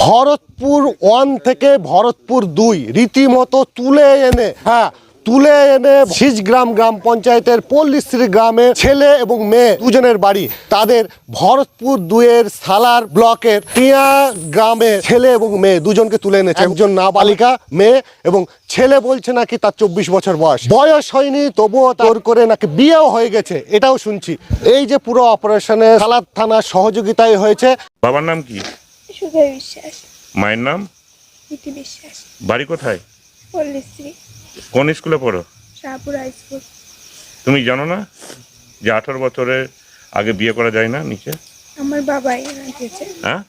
Bharatpur one থেকে ভরতপুর দুই, রীতিমতো তুলে এনে হ্যাঁ তুলে এনে শীষগ্রাম গ্রাম পঞ্চায়েতের পল্লীশ্রী গ্রামে ছেলে এবং মেয়ে দুজনের বাড়ি। তাদের ভরতপুর দুইয়ের সালার ব্লকের টিয়া গ্রামে ছেলে এবং মেয়ে দুজনকে তুলে এনেছে। একজন নাবালিকা, মেয়ে এবং ছেলে বলছে নাকি তার চব্বিশ বছর বয়স। বয়স হয়নি, তবুও তোর করে নাকি বিয়েও হয়ে গেছে, এটাও শুনছি। এই যে পুরো অপারেশনে সালার থানার সহযোগিতায় হয়েছে। বাবার নাম কি? বিশ্বাস। মায়ের নাম? ইতি বিশ্বাস বাড়ি কোথায়? পল্লীশ্রী কোন স্কুলে পড়ো? Shahpur high school. তুমি জানো না যে আঠারো বছরের আগে বিয়ে করা যায় না নিচে? আমার বাবাই হ্যাঁ?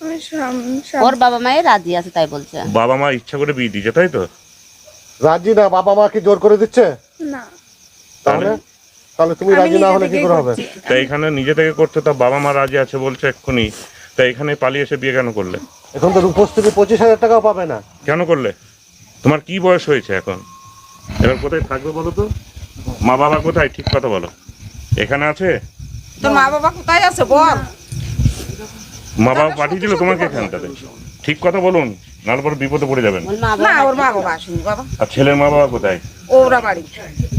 আমার স্বাম- স্বাম- ওর বাবা মায়ের রাজি আছে তাই বলছে। বাবা মা ইচ্ছা করে বিয়ে দিয়েছে তাই তো? রাজি না বাবা মা কি জোর করে দিচ্ছে? না। তাহলে? তাহলে তুমি আমি রাজি না নিজে হলে কি থেকেই করে হবে? করছি। তা এখানে নিজে থেকে করতে তা বাবা মা রাজি আছে বলছে এক্ষুনি। তা এখানে পালিয়ে এসে বিয়ে কেন করলে? এখন তো রূপশ্রী পঁচিশ হাজার টাকাও পাবে না। কেন করলে? তোমার কি বয়স হয়েছে এখন? এবার কোথায় থাকবে বলো তো? মা বাবা কোথায়? ঠিক কথা বলো। এখানে আছে? তোর মা বাবা কোথায় আছে বল। মা বাবা পাঠিয়েছিল তোমাকে এখানটাতে। ঠিক কথা বলুন নাহলে পরে বিপদে পড়ে যাবেন। না ওর মা বাবা আসেনি বাবা। আর ছেলের মা বাবা কোথায়? ওরা বাড়ি।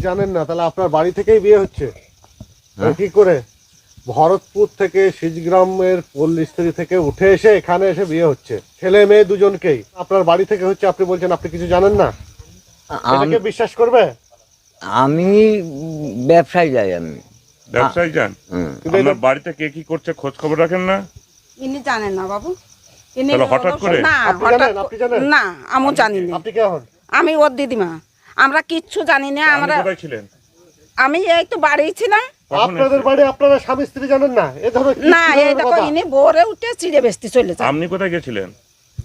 জানেন না তাহলে আপনার বাড়ি থেকেই বিয়ে হচ্ছে। তাহলে কি করে? ভরতপুর থেকে শীষগ্রামের পল্লীস্ত্রী থেকে উঠে এসে এখানে এসে বিয়ে হচ্ছে। ছেলে মেয়ে দুজনকেই। আপনার বাড়ি থেকে হচ্ছে আপনি বলছেন আপনি কিছু জানেন না? আমাকে বিশ্বাস করবে? আমি ব্যবসায় যাই আমি। ব্যবসায় যান? আপনার বাড়িতে কে কি করছে খোঁজ খবর রাখেন না? ইনি জানেন না বাবু। ইনি হঠাৎ করে? না আপনি হঠাৎ জানেন? না আমিও জানি না আপনি কে হন? আমি ওর দিদিমা। আমরা কিচ্ছু জানি না আমরা কোথায় ছিলেন? আমি এই তো বাড়ি ছিলাম। আপনাদের বাড়ি আপনারা স্বামী স্ত্রী জানেন না? এ ধরো না? ইনি ভোরে উঠে চিড়ে বেচতে চলে যায়। আপনি কোথায় গেছিলেন?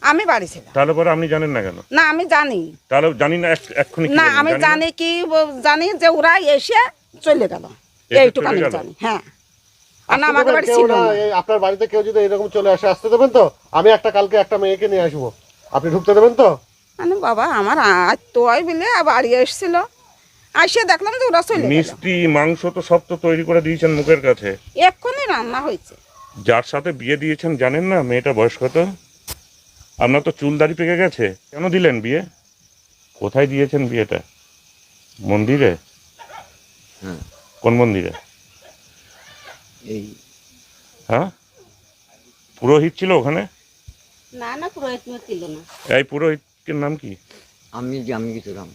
আমি বাড়ি ছিলাম। তাহলে পরে আপনি জানেন না কেন? না আমি জানি। তাহলে জানি না এক- এক্ষুনি কি না আমি জানি কি জানি যে ওরা এসে চলে গেল। এইটুকু আমি জানি হ্যাঁ। আর না আমাকে বাড়ি ছিল না, না। আপনার বাড়িতে কেউ যদি এরকম চলে আসে আসতে দেবেন তো? আমি একটা কালকে একটা মেয়েকে নিয়ে আসব। আপনি ঢুকতে দেবেন তো? মানে বাবা আমার হয় বলে বাড়ি এসেছিল। আসে দেখলাম যে ওরা চলে মিষ্টি মাংস তো সব তো তৈরি করে দিয়েছেন মুখের কাছে। এক্ষুনি রান্না হয়েছে। যার সাথে বিয়ে দিয়েছেন জানেন না মেয়েটা বয়স কত? আপনার তো চুল দাড়ি পেকে গেছে। কেন দিলেন বিয়ে? কোথায় দিয়েছেন বিয়েটা? মন্দিরে? হুম। কোন মন্দিরে? এই। হ্যাঁ? পুরোহিত ছিল ওখানে? না না পুরোহিত ছিল না। এই পুরোহিতের নাম কি? আমি আমি কিছু কাম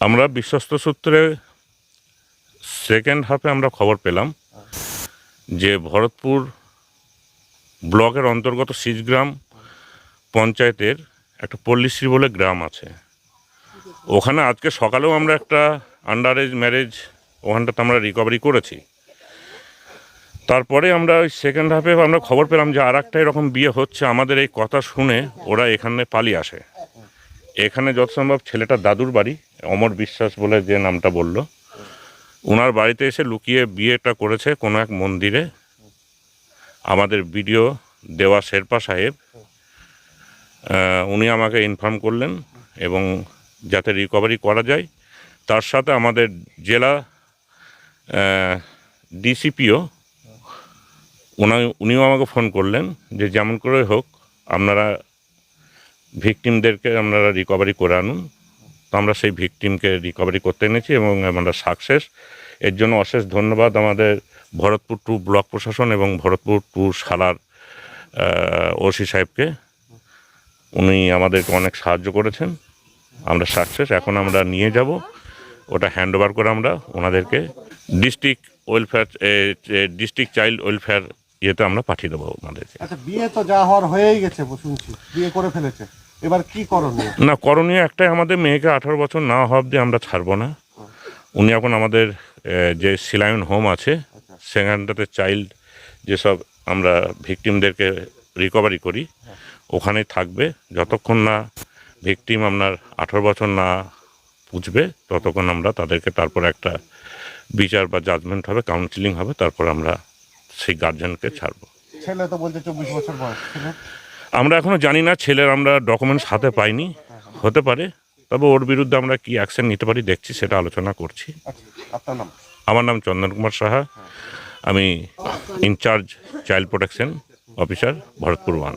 আমরা বিশ্বস্ত সূত্রে সেকেন্ড হাফে আমরা খবর পেলাম যে ভরতপুর ব্লকের অন্তর্গত শীষগ্রাম পঞ্চায়েতের একটা পল্লীশ্রী বলে গ্রাম আছে। ওখানে আজকে সকালেও আমরা একটা আন্ডার এজ ম্যারেজ ওখানটাতে আমরা রিকভারি করেছি। তারপরে আমরা ওই সেকেন্ড হাফে আমরা খবর পেলাম যে আর একটা এরকম বিয়ে হচ্ছে। আমাদের এই কথা শুনে ওরা এখানে পালিয়ে আসে। এখানে যত সম্ভব ছেলেটার দাদুর বাড়ি, অমর বিশ্বাস বলে যে নামটা বলল। ওনার বাড়িতে এসে লুকিয়ে বিয়েটা করেছে কোনো এক মন্দিরে। আমাদের ভিডিও দেওয়া শেরপা সাহেব উনি আমাকে ইনফর্ম করলেন এবং যাতে রিকভারি করা যায়, তার সাথে আমাদের জেলা ডিসিপিও উনি উনিও আমাকে ফোন করলেন যে যেমন করে হোক আপনারা ভিকটিমদেরকে আপনারা রিকভারি করে আনুন। তো আমরা সেই ভিকটিমকে রিকভারি করতে এনেছি এবং আমরা সাকসেস এর জন্য অশেষ ধন্যবাদ আমাদের ভরতপুর টু ব্লক প্রশাসন এবং ভরতপুর টু সালার ওসি সাহেবকে। উনি আমাদেরকে অনেক সাহায্য করেছেন। আমরা সাকসেস এখন আমরা নিয়ে যাব। ওটা হ্যান্ড ওভার করে আমরা ওনাদেরকে। District welfare district child welfare ইয়েতে আমরা পাঠিয়ে দেবো ওনাদেরকে। আচ্ছা বিয়ে তো যা হওয়ার হয়েই গেছে শুনছি। বিয়ে করে ফেলেছে। এবার কি করণীয়? না করণীয় একটাই আমাদের মেয়েকে আঠারো বছর না হওয়া অবধি আমরা ছাড়বো না। উনি এখন আমাদের যে সিলায়ন হোম আছে সেখানটাতে চাইল্ড যেসব আমরা ভিকটিমদেরকে রিকভারি করি ওখানেই থাকবে। যতক্ষণ না ভিকটিম আপনার আঠারো বছর না পুজবে ততক্ষণ আমরা তাদেরকে তারপর একটা বিচার বা জাজমেন্ট হবে কাউন্সিলিং হবে তারপর আমরা সেই গার্জেনকে ছাড়বো। ছেলে তো বলছে চব্বিশ বছর বয়স আমরা এখনও জানি না ছেলের আমরা ডকুমেন্টস হাতে পাইনি। হতে পারে তবে ওর বিরুদ্ধে আমরা কি অ্যাকশন নিতে পারি দেখছি সেটা আলোচনা করছি। আপনার নাম? আমার নাম চন্দন কুমার সাহা। আমি in charge child protection officer Bharatpur one